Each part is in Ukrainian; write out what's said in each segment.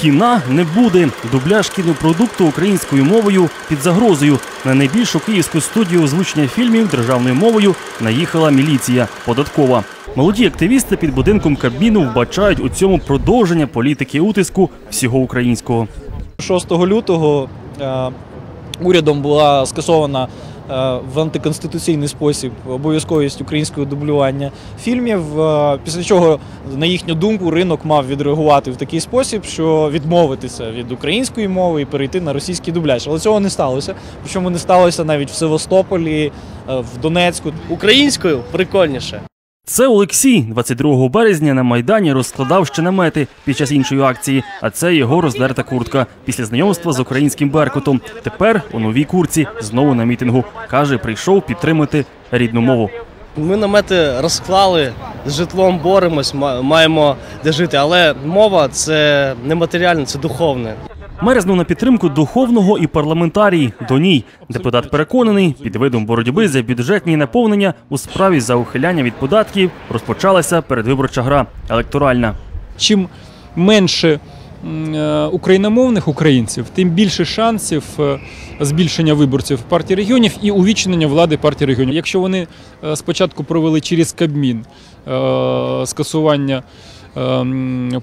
Кіна не буде. Дубляж кінопродукту українською мовою під загрозою. На найбільшу київську студію озвучення фільмів державною мовою наїхала міліція податкова. Молоді активісти під будинком Кабміну вбачають у цьому продовження політики утиску всього українського. 6 лютого е, урядом була скасована в антиконституційний спосіб обов'язковість українського дублювання фільмів. е, Після чого, на їхню думку, ринок мав відреагувати в такий спосіб, що відмовитися від української мови і перейти на російський дубляж. Але цього не сталося. Причому не сталося навіть в Севастополі, е, в Донецьку. Українською прикольніше. Це Олексій 22 березня на майдані розкладав ще намети під час іншої акції. А це його роздерта куртка після знайомства з українським беркутом. Тепер у новій курці знову на мітингу. каже, прийшов підтримати рідну мову. Ми намети розклали, з житлом боремось, ма- маємо де жити. Але мова це не матеріальне, це духовне. Мерзнув на підтримку духовного і парламентарії. До ній депутат переконаний, під видом боротьби за бюджетні наповнення у справі за ухиляння від податків розпочалася передвиборча гра електоральна. чим менше е, україномовних українців, тим більше шансів е, збільшення виборців партії регіонів і увічнення влади партії регіонів. Якщо вони е, спочатку провели через Кабмін скасування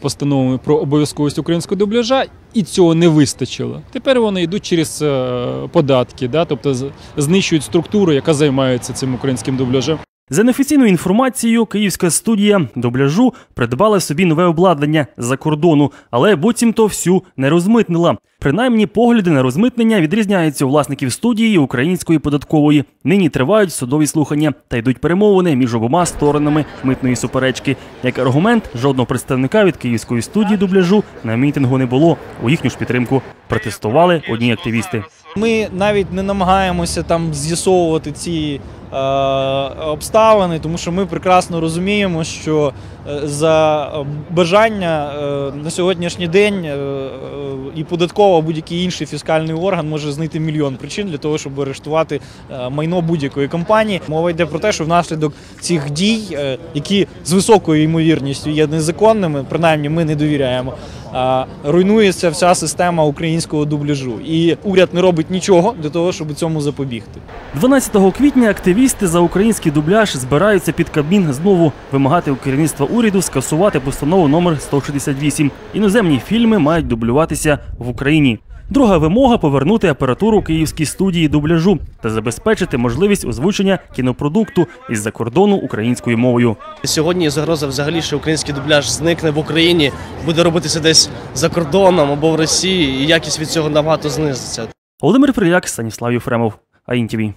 постановами про обов'язковість українського дубляжа, і цього не вистачило. Тепер вони йдуть через е, податки, да, тобто знищують структуру, яка займається цим українським дубляжем. За неофіційною інформацією, київська студія дубляжу придбала собі нове обладнання з-за кордону, але буцімто всю не розмитнила. Принаймні, погляди на розмитнення відрізняються у власників студії української податкової. Нині тривають судові слухання та йдуть перемовини між обома сторонами митної суперечки. Як аргумент, жодного представника від київської студії дубляжу на мітингу не було. У їхню ж підтримку протестували одні активісти. Ми навіть не намагаємося там з'ясовувати ці обставини, тому що ми прекрасно розуміємо, що е, за бажання е, на сьогоднішній день е, е, і податкова будь-який інший фіскальний орган може знайти мільйон причин для того, щоб арештувати е, майно будь-якої компанії. Мова йде про те, що внаслідок цих дій, е, які з високою ймовірністю є незаконними, принаймні ми не довіряємо. Руйнується вся система українського дубляжу, і уряд не робить нічого для того, щоб цьому запобігти. 12 квітня активісти за український дубляж збираються під Кабмін знову вимагати у керівництва уряду скасувати постанову номер 168. Іноземні фільми мають дублюватися в Україні. Друга вимога повернути апаратуру київській студії дубляжу та забезпечити можливість озвучення кінопродукту із-за кордону українською мовою. Сьогодні загроза взагалі, що український дубляж зникне в Україні, буде робитися десь за кордоном або в Росії, і якість від цього набагато знизиться. Володимир Приляк, Станіслав Єфремов, АІНТІВІ.